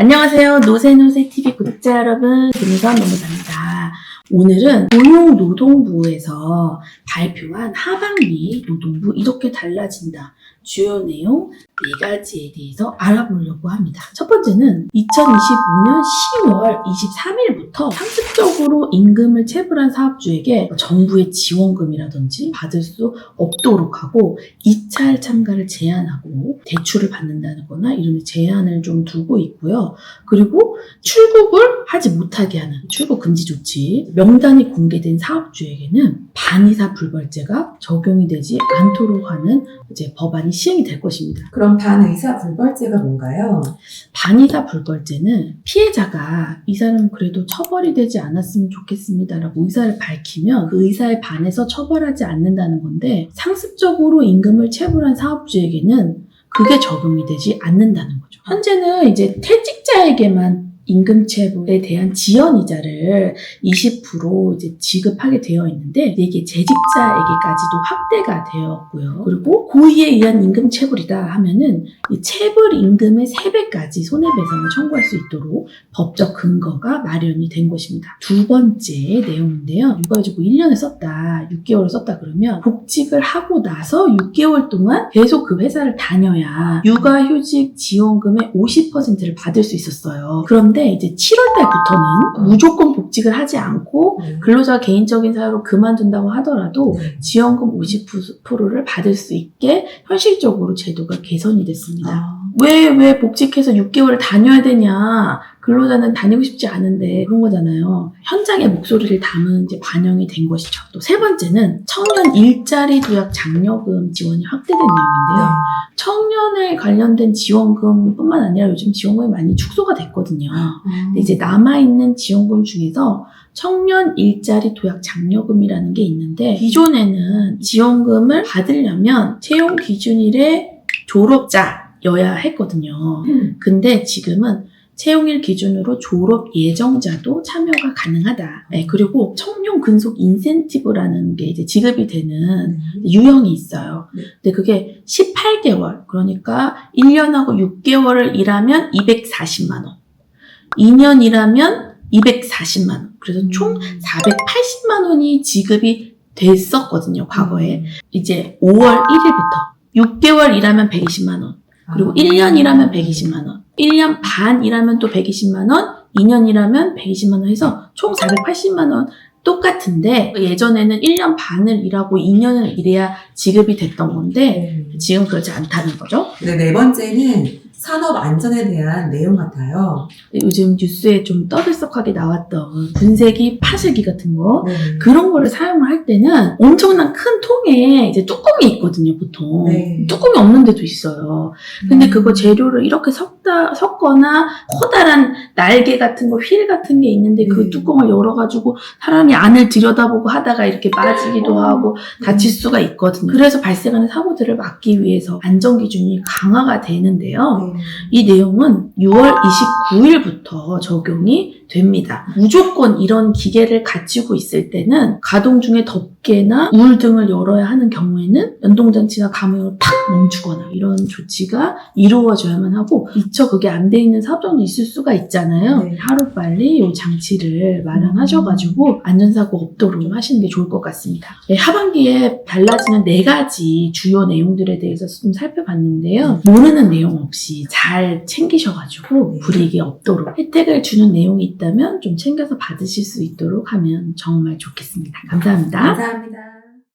안녕하세요. 노세노세TV 구독자 여러분, 김희선 노무사입니다. 오늘은 고용노동부에서 발표한 하반기 노동부 이렇게 달라진다. 주요 내용 네 가지에 대해서 알아보려고 합니다. 첫 번째는 2025년 10월 23일부터 상습적으로 임금을 체불한 사업주에게 정부의 지원금이라든지 받을 수 없도록 하고 2차할 참가를 제한하고 대출을 받는다거나 이런 데 제한을 좀 두고 있고요. 그리고 출국을 하지 못하게 하는 출국 금지 조치, 명단이 공개된 사업주에게는 반이사 불벌죄가 적용이 되지 않도록 하는 이제 법안이 시행이 될 것입니다. 그럼 반의사 불벌죄가 뭔가요? 반이사 불벌죄는 피해자가 이 사람은 그래도 처벌이 되지 않았으면 좋겠습니다라고 의사를 밝히면 그 의사에 반해서 처벌하지 않는다는 건데 상습적으로 임금을 체불한 사업주에게는 그게 적용이 되지 않는다는 거죠. 현재는 이제 퇴직자에게만 임금 체불에 대한 지연 이자를 20% 이제 지급하게 되어 있는데 이게 재직자에게까지도 확대가 되었고요. 그리고 고의에 의한 임금 체불이다 하면은 이 체불 임금의 3배까지 손해배상을 청구할 수 있도록 법적 근거가 마련이 된 것입니다. 두 번째 내용인데요. 육아휴직을 1년을 썼다, 6개월을 썼다 그러면 복직을 하고 나서 6개월 동안 계속 그 회사를 다녀야 육아휴직 지원금의 50%를 받을 수 있었어요. 그런데 이제 7월 달부터는 무조건 복직을 하지 않고 근로자 개인적인 사유로 그만둔다고 하더라도 네. 지원금 50%를 받을 수 있게 현실적으로 제도가 개선이 됐습니다. 아, 왜, 왜 복직해서 6개월을 다녀야 되냐. 근로자는 다니고 싶지 않은데 그런 거잖아요. 현장의 목소리를 담은 이제 반영이 된 것이죠. 또 세 번째는 청년 일자리 도약 장려금 지원이 확대된 내용인데요. 청년에 관련된 지원금뿐만 아니라 요즘 지원금이 많이 축소가 됐거든요. 근데 이제 남아있는 지원금 중에서 청년 일자리 도약 장려금이라는 게 있는데 기존에는 지원금을 받으려면 채용 기준일에 졸업자 여야 했거든요. 음. 근데 지금은 채용일 기준으로 졸업 예정자도 참여가 가능하다. 네, 그리고 청년 근속 인센티브라는 게 이제 지급이 되는 유형이 있어요. 네. 근데 그게 18개월, 그러니까 1년하고 6개월을 일하면 240만 원. 2년 일하면 240만 원. 그래서 총 480만 원이 지급이 됐었거든요, 과거에. 이제 5월 1일부터 6개월 일하면 120만 원. 그리고 아. 1년 일하면 120만 원. 1년 반 일하면 또 120만 원. 2년 일하면 120만 원 해서 총 480만 원 똑같은데 예전에는 1년 반을 일하고 2년을 일해야 지급이 됐던 건데 네. 지금 그렇지 않다는 거죠. 네, 네 번째는 산업 안전에 대한 내용 같아요. 요즘 뉴스에 좀 떠들썩하게 나왔던 분쇄기, 파쇄기 같은 거 네. 그런 거를 사용을 할 때는 엄청난 큰 통에 이제 뚜껑이 있거든요, 보통. 네. 뚜껑이 없는 데도 있어요. 근데 음. 그거 재료를 이렇게 섞다, 섞거나 커다란 날개 같은 거, 휠 같은 게 있는데 그 네. 뚜껑을 열어가지고 사람이 안을 들여다보고 하다가 이렇게 빠지기도 하고 다칠 수가 있거든요. 그래서 발생하는 사고들을 막기 위해서 안전 기준이 강화가 되는데요. 네. 이 내용은 6월 29일부터 적용이 됩니다. 무조건 이런 기계를 가지고 있을 때는 가동 중에 덮개나 울 등을 열어야 하는 경우에는 연동장치나 감염으로 탁 멈추거나 이런 조치가 이루어져야만 하고 미처 그게 안 돼 있는 사업장도 있을 수가 있잖아요. 네. 하루빨리 이 장치를 마련하셔가지고 안전사고 없도록 하시는 게 좋을 것 같습니다. 네, 하반기에 달라지는 네 가지 주요 내용들에 대해서 좀 살펴봤는데요. 모르는 내용 없이 잘 챙기셔가지고 네. 불이익이 없도록 혜택을 주는 내용이 있다면 좀 챙겨서 받으실 수 있도록 하면 정말 좋겠습니다. 감사합니다. 감사합니다.